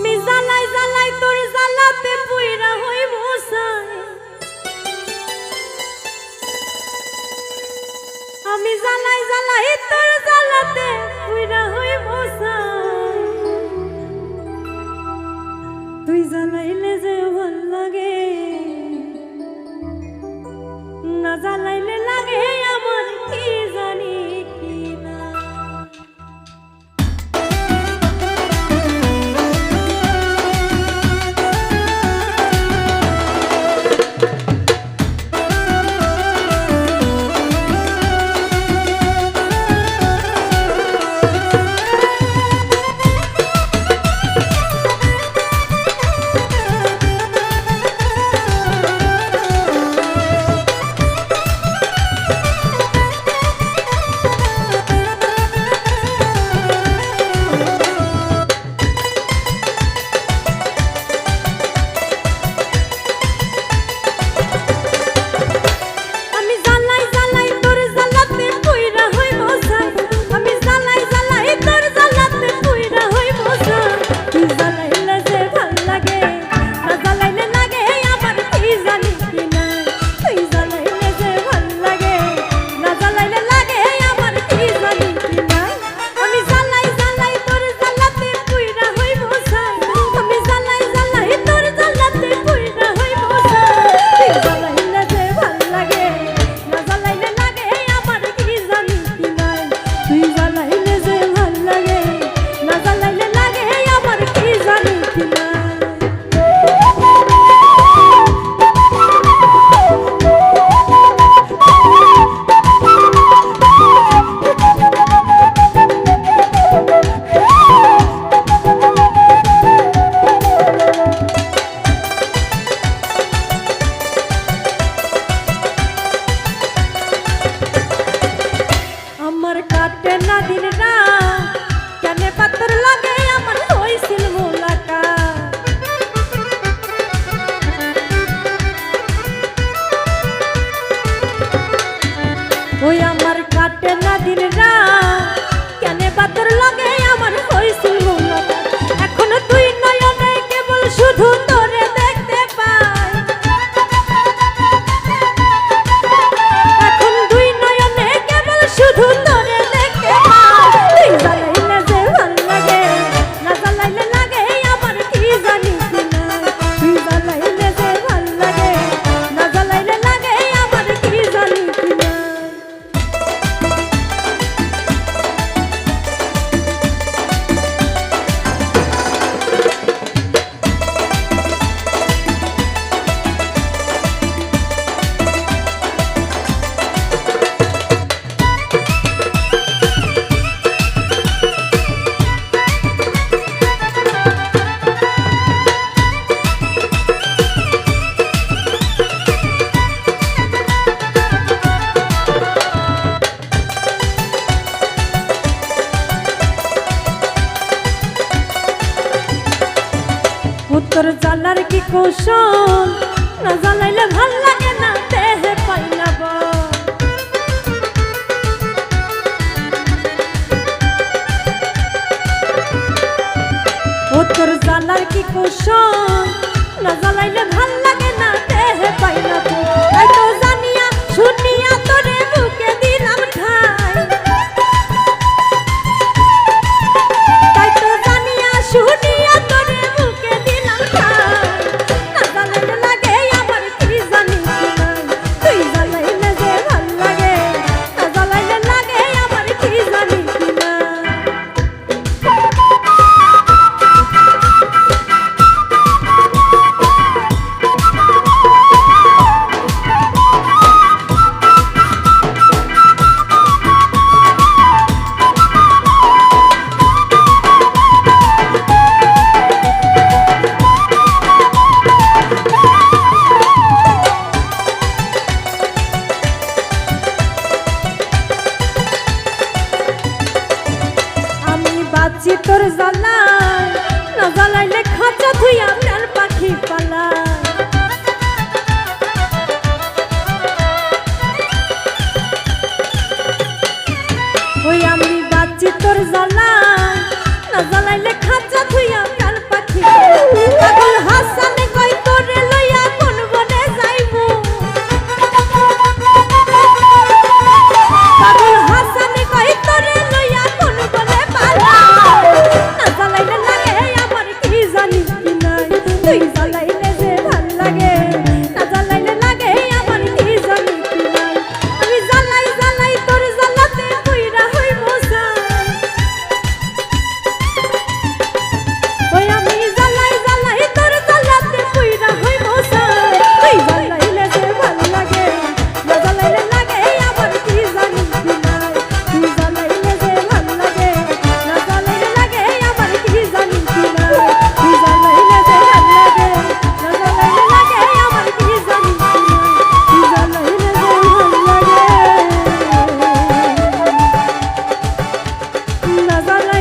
আমি জ্বালাই জ্বালাই তোর জ্বালাতে পুইরা হই মোসাই আমি জ্বালাই জ্বালাই তোর জ্বালাতে পুইরা হই মোসাই তুই জ্বালাইলে যে ভালো লাগে, না জ্বালাইলে তোর জ্বালার কি কৌশল না জ্বালাইলে ভালো লাগে না দেহে পাইলাব ও তোর জ্বালার কি কৌশল না জ্বালাইলে ভালো লাগে বাচ্চা থুইয়া কাল পাখি। Salah